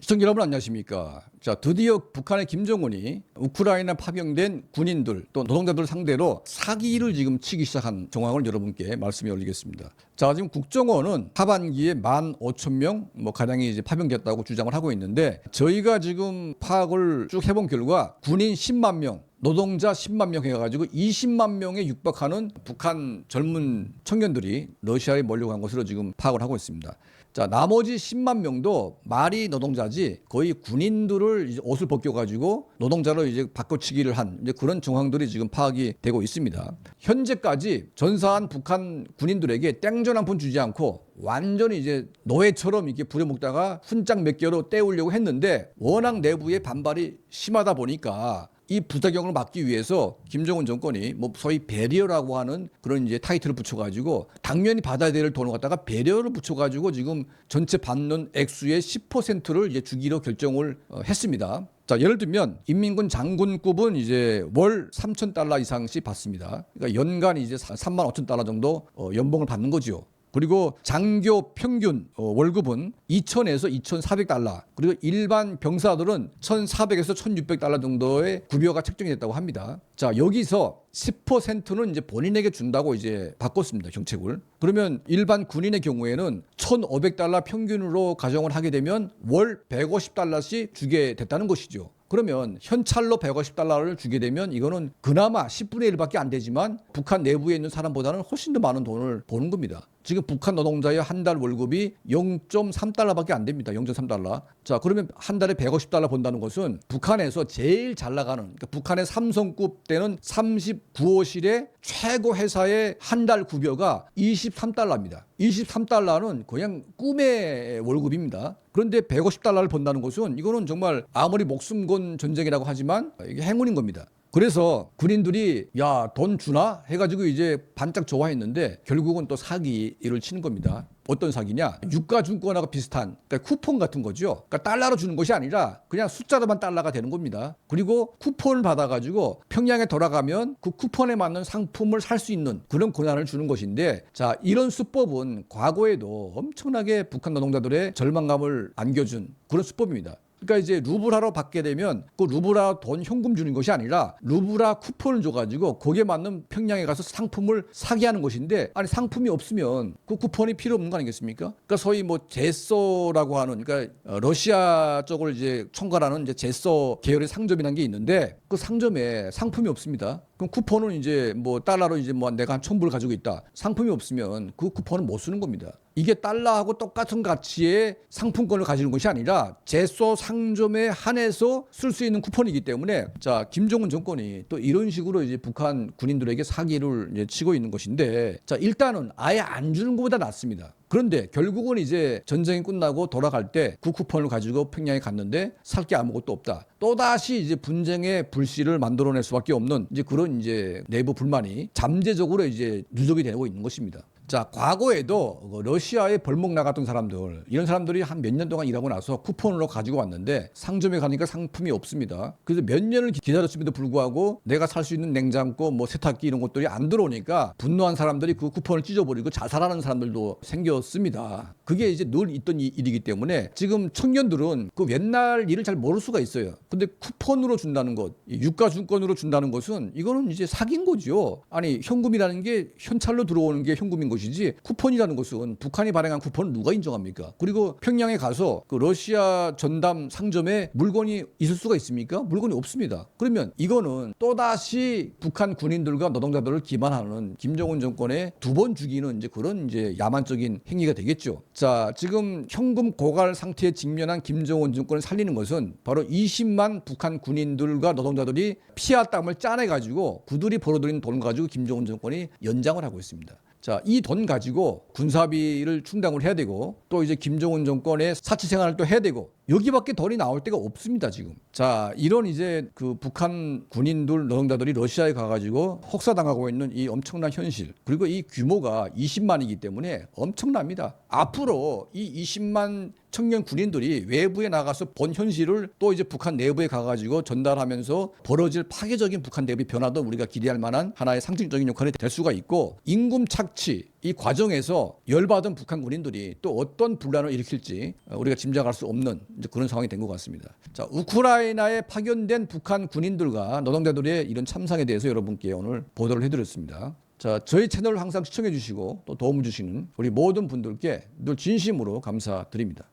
시청자 여러분 안녕하십니까? 자, 드디어 북한의 김정은이 우크라이나 파병된 군인들 또 노동자들 상대로 사기를 지금 치기 시작한 정황을 여러분께 말씀해 올리겠습니다. 자, 지금 국정원은 하반기에 15,000명 뭐 가량이 이제 파병됐다고 주장을 하고 있는데 저희가 지금 파악을 쭉 해본 결과 군인 10만 명 노동자 10만 명 해가지고 20만 명에 육박하는 북한 젊은 청년들이 러시아에 몰려간 것으로 지금 파악을 하고 있습니다. 자, 나머지 10만 명도 말이 노동자지 거의 군인들을 이제 옷을 벗겨가지고 노동자로 이제 바꿔치기를 한 이제 그런 정황들이 지금 파악이 되고 있습니다. 현재까지 전사한 북한 군인들에게 땡전 한 푼 주지 않고 완전히 이제 노예처럼 이렇게 부려먹다가 훈장 몇 개로 때우려고 했는데 워낙 내부의 반발이 심하다 보니까 이 부작용을 막기 위해서 김정은 정권이 뭐 소위 배리어라고 하는 그런 이제 타이틀을 붙여가지고 당연히 받아야 될 돈을 갖다가 배려를 붙여가지고 지금 전체 받는 액수의 10%를 이제 주기로 결정을 어, 했습니다. 자, 예를 들면 인민군 장군급은 이제 월 3천 달러 이상씩 받습니다. 그러니까 연간 이제 3만 5천 달러 정도 어, 연봉을 받는 거죠. 그리고 장교 평균 어, 월급은 2천에서 2,400달러. 그리고 일반 병사들은 1,400에서 1,600달러 정도의 급여가 책정이 됐다고 합니다. 자, 여기서 10%는 이제 본인에게 준다고 이제 바꿨습니다. 정책을. 그러면 일반 군인의 경우에는 1,500달러 평균으로 가정을 하게 되면 월 150달러씩 주게 됐다는 것이죠. 그러면 현찰로 150달러를 주게 되면 이거는 그나마 10분의 1밖에 안 되지만 북한 내부에 있는 사람보다는 훨씬 더 많은 돈을 버는 겁니다. 지금 북한 노동자의 한 달 월급이 0.3달러밖에 안 됩니다. 0.3달러. 자, 그러면 한 달에 150달러 번다는 것은 북한에서 제일 잘 나가는 그러니까 북한의 삼성급 때는 39호실의 최고 회사의 한달 급여가 23달러입니다. 23달러는 그냥 꿈의 월급입니다. 그런데 150달러를 번다는 것은 이거는 정말 아무리 목숨 건 전쟁이라고 하지만 이게 행운인 겁니다. 그래서 군인들이 야 돈 주나 해가지고 이제 반짝 좋아했는데 결국은 또 사기를 치는 겁니다. 어떤 사기냐? 유가 증권하고 비슷한 그러니까 쿠폰 같은 거죠. 그러니까 달러로 주는 것이 아니라 그냥 숫자로만 달러가 되는 겁니다. 그리고 쿠폰을 받아가지고 평양에 돌아가면 그 쿠폰에 맞는 상품을 살 수 있는 그런 권한을 주는 것인데 자 이런 수법은 과거에도 엄청나게 북한 노동자들의 절망감을 안겨준 그런 수법입니다. 그러니까 이제 루브라로 받게 되면 그 루브라 돈 현금 주는 것이 아니라 루브라 쿠폰을 줘가지고 거기에 맞는 평양에 가서 상품을 사게 하는 것인데 아니 상품이 없으면 그 쿠폰이 필요 없는 거 아니겠습니까? 그러니까 소위 뭐 제소라고 하는 그러니까 어, 러시아 쪽을 이제 총괄하는 이제 제소 계열의 상점이라는 게 있는데 그 상점에 상품이 없습니다. 그럼 쿠폰은 이제 뭐 달러로 이제 뭐 내가 한 천 불 가지고 있다. 상품이 없으면 그 쿠폰은 못 쓰는 겁니다. 이게 달러하고 똑같은 가치의 상품권을 가지는 것이 아니라 제소 상점에 한해서 쓸 수 있는 쿠폰이기 때문에 자 김정은 정권이 또 이런 식으로 이제 북한 군인들에게 사기를 이제 치고 있는 것인데 자 일단은 아예 안 주는 것보다 낫습니다. 그런데 결국은 이제 전쟁이 끝나고 돌아갈 때 그 쿠폰을 가지고 평양에 갔는데 살 게 아무것도 없다. 또다시 이제 분쟁의 불씨를 만들어낼 수밖에 없는 이제 그런 이제 내부 불만이 잠재적으로 이제 누적이 되고 있는 것입니다. 자, 과거에도 그 러시아에 벌목 나갔던 사람들, 이런 사람들이 한 몇 년 동안 일하고 나서 쿠폰으로 가지고 왔는데 상점에 가니까 상품이 없습니다. 그래서 몇 년을 기다렸음에도 불구하고 내가 살 수 있는 냉장고, 뭐 세탁기 이런 것들이 안 들어오니까 분노한 사람들이 그 쿠폰을 찢어버리고 자살하는 사람들도 생겼습니다. 그게 이제 늘 있던 이- 일이기 때문에 지금 청년들은 그 옛날 일을 잘 모를 수가 있어요. 근데 쿠폰으로 준다는 것, 이 유가증권으로 준다는 것은 이거는 이제 사기인 거죠. 아니, 현금이라는 게 현찰로 들어오는 게 현금인 것이지 쿠폰이라는 것은 북한이 발행한 쿠폰을 누가 인정합니까? 그리고 평양에 가서 그 러시아 전담 상점에 물건이 있을 수가 있습니까? 물건이 없습니다. 그러면 이거는 또다시 북한 군인들과 노동자들을 기만하는 김정은 정권의 두 번 죽이는 이제 그런 이제 야만적인 행위가 되겠죠. 자, 지금 현금 고갈 상태에 직면한 김정은 정권을 살리는 것은 바로 20만 북한 군인들과 노동자들이 피와 땀을 짜내 가지고 그들이 벌어들인 돈 가지고 김정은 정권이 연장을 하고 있습니다. 자, 이 돈 가지고 군사비를 충당을 해야 되고 또 이제 김정은 정권의 사치 생활을 또 해야 되고 여기밖에 돈이 나올 데가 없습니다, 지금. 자, 이런 이제 그 북한 군인들, 노동자들이 러시아에 가가지고 혹사당하고 있는 이 엄청난 현실 그리고 이 규모가 20만이기 때문에 엄청납니다. 앞으로 이 20만 청년 군인들이 외부에 나가서 본 현실을 또 이제 북한 내부에 가가지고 전달하면서 벌어질 파괴적인 북한 내부의 변화도 우리가 기대할 만한 하나의 상징적인 역할이 될 수가 있고 임금 착취 이 과정에서 열받은 북한 군인들이 또 어떤 분란을 일으킬지 어, 우리가 짐작할 수 없는 그런 상황이 된 것 같습니다. 자, 우크라이나에 파견된 북한 군인들과 노동자들의 이런 참상에 대해서 여러분께 오늘 보도를 해드렸습니다. 자, 저희 채널을 항상 시청해 주시고 또 도움을 주시는 우리 모든 분들께 늘 진심으로 감사드립니다.